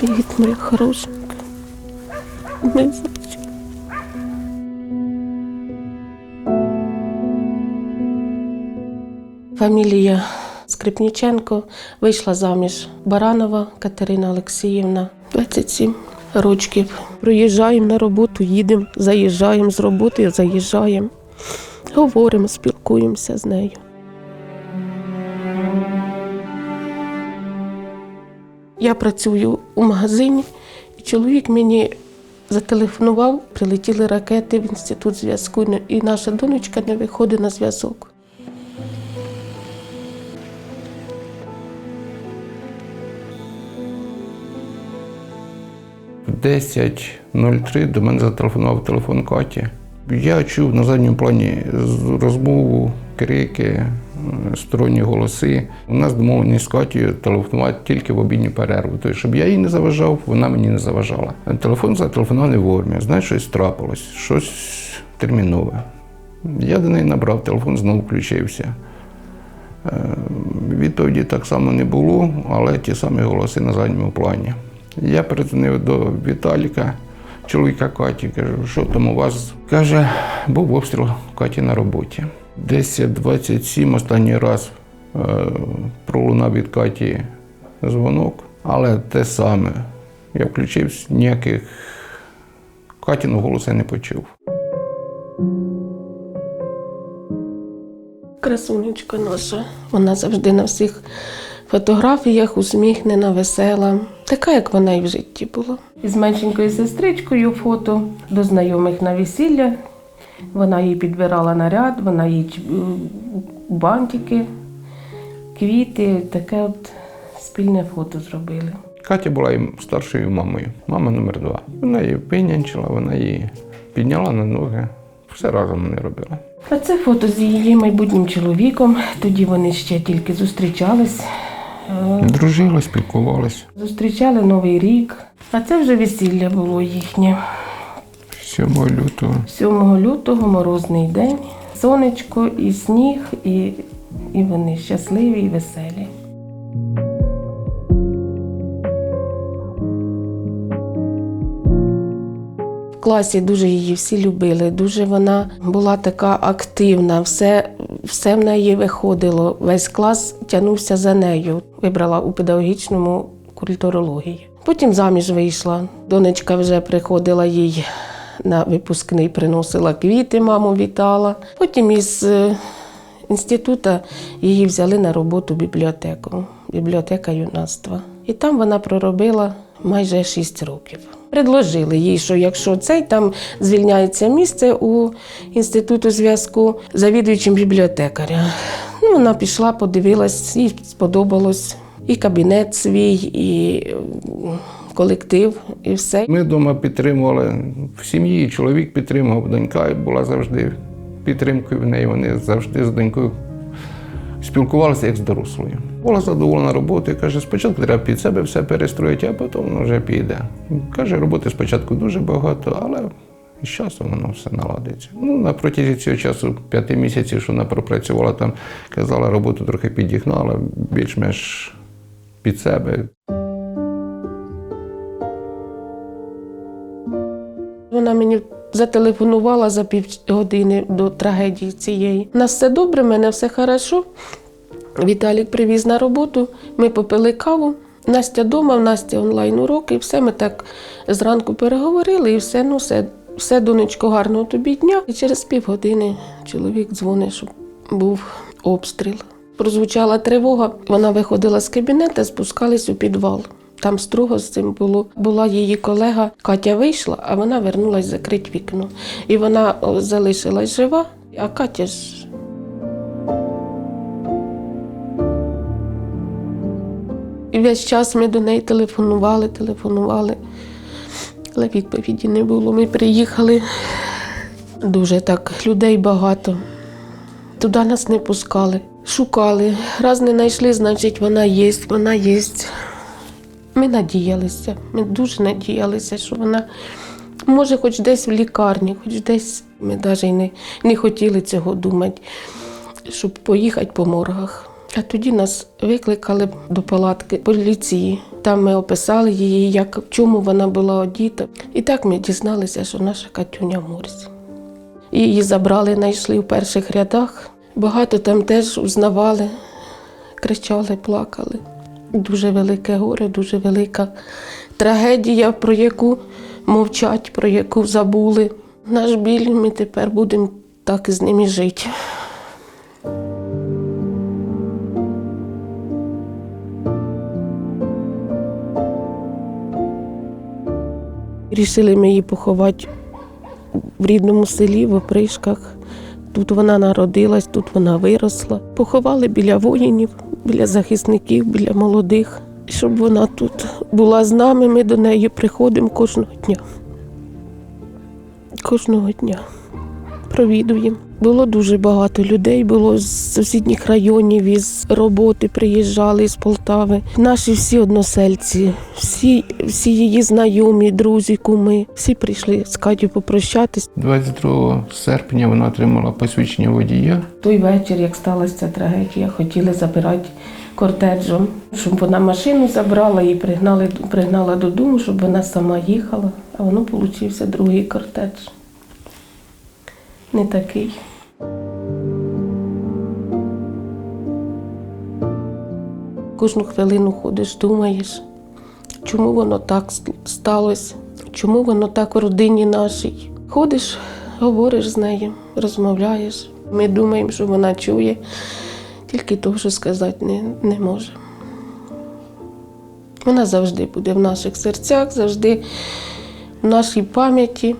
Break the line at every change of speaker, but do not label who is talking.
Привіт, моя хорошенька. Моя зайчик. Фамілія Скрипніченко вийшла заміж Баранова Катерина Олексіївна, 27 років. Проїжджаємо на роботу, їдемо, заїжджаємо з роботи, заїжджаємо, говоримо, спілкуємося з нею. Я працюю у магазині, і чоловік мені зателефонував, прилетіли ракети в інститут зв'язку, і наша донечка не виходить на зв'язок.
В 10.03 до мене зателефонував телефон Каті. Я чув на задньому плані розмову, крики, е, сторонні голоси. У нас домовленість з Катєю телефонувати тільки в обідню перерву. Тобто, щоб я їй не заважав, вона мені не заважала. Телефон зателефонував не вовремя. Знаєш, щось трапилось, щось термінове. Я до неї набрав, телефон знову включився. Е, Відповіді так само не було, але ті самі голоси на задньому плані. Я передзвонив до Віталіка, чоловіка Каті, кажу, що там у вас? Каже, був обстріл Каті на роботі. 10.27 останній раз е, пролунав від Каті дзвонок, але те саме. Я включився, ніяких Катіного голосу не почув.
Красунечка наша. Вона завжди на всіх фотографіях усміхнена, весела. Така, як вона і в житті була. Із меншенькою сестричкою фото до знайомих на весілля. Вона їй підбирала наряд, вона їй бантики, квіти, таке от спільне фото зробили.
Катя була їм старшою мамою, мама номер два. Вона її винянчила, вона її підняла на ноги. Все разом вони робили.
А це фото з її майбутнім чоловіком. Тоді вони ще тільки зустрічались. Е,
Дружили, спілкувалися.
Зустрічали Новий рік. А це вже весілля було їхнє.
7 лютого.
7 лютого морозний день. Сонечко і сніг, і, і вони щасливі і веселі. В класі дуже її всі любили, дуже вона була така активна, все, все в неї виходило. Весь клас тягнувся за нею. Вибрала у педагогічному культурології. Потім заміж вийшла. Донечка вже приходила їй на випускний, приносила квіти, маму вітала. Потім із е, інституту її взяли на роботу в бібліотеку, бібліотека юнацтва. І там вона проробила майже 6 років. Предложили їй, що якщо цей там звільняється місце у інституту зв'язку завідуючим бібліотекаря. Ну, вона пішла, подивилась, їй сподобалось і кабінет свій, і колектив, і все.
Ми вдома підтримували в сім'ї. Чоловік підтримував, донька була завжди підтримкою в неї. Вони завжди з донькою спілкувалися як з дорослою. Була задоволена роботою. Каже, спочатку треба під себе все перестроїти, а потім воно вже піде. Каже, роботи спочатку дуже багато, але з часом воно все наладиться. Ну, на протязі цього часу, п'яти місяців, що вона пропрацювала там, казала, роботу трохи підігнала, більш-менш під себе.
Вона мені зателефонувала за півгодини до трагедії цієї. У нас все добре, мене все хорошо. Віталік привіз на роботу, ми попили каву. Настя вдома, в Насті онлайн уроки, і все ми так зранку переговорили, і все, ну все, все, донечко, гарного тобі дня. І через півгодини чоловік дзвонить, що був обстріл. Прозвучала тривога, вона виходила з кабінету, спускались у підвал. Там строго з цим було. Була її колега, Катя вийшла, а вона вернулась закрити вікно. І вона залишилась жива, а Катя ж. І весь час ми до неї телефонували, телефонували, але відповіді не було. Ми приїхали дуже так, людей багато. Туди нас не пускали. Шукали. Раз не знайшли, значить вона є, вона є. Ми надіялися, ми дуже надіялися, що вона може хоч десь в лікарні, хоч десь. Ми навіть не, не хотіли цього думати, щоб поїхати по моргах. А тоді нас викликали до палатки поліції. Там ми описали її, як в чому вона була одіта. І так ми дізналися, що наша Катюня в. Її забрали, знайшли в перших рядах. Багато там теж узнавали, кричали, плакали. Дуже велике горе, дуже велика трагедія, про яку мовчать, про яку забули. Наш біль, ми тепер будемо так із ними жити. Рішили ми її поховати в рідному селі, в опришках. Тут вона народилась, тут вона виросла. Поховали біля воїнів, біля захисників, біля молодих. Щоб вона тут була з нами, ми до неї приходимо кожного дня. Кожного дня провідуємо. Було дуже багато людей, було з сусідніх районів, із роботи приїжджали з Полтави. Наші всі односельці, всі, всі її знайомі, друзі, куми, всі прийшли з Катю попрощатись.
22 серпня вона отримала посвідчення водія.
Той вечір, як сталася ця трагедія, хотіли забирати кортеджем, щоб вона машину забрала і пригнали, пригнала додому, щоб вона сама їхала. А воно получився другий кортедж. Не такий. Кожну хвилину ходиш, думаєш, чому воно так сталося, чому воно так в родині нашій. Ходиш, говориш з нею, розмовляєш. Ми думаємо, що вона чує, тільки того, що сказати не, не може. Вона завжди буде в наших серцях, завжди в нашій пам'яті.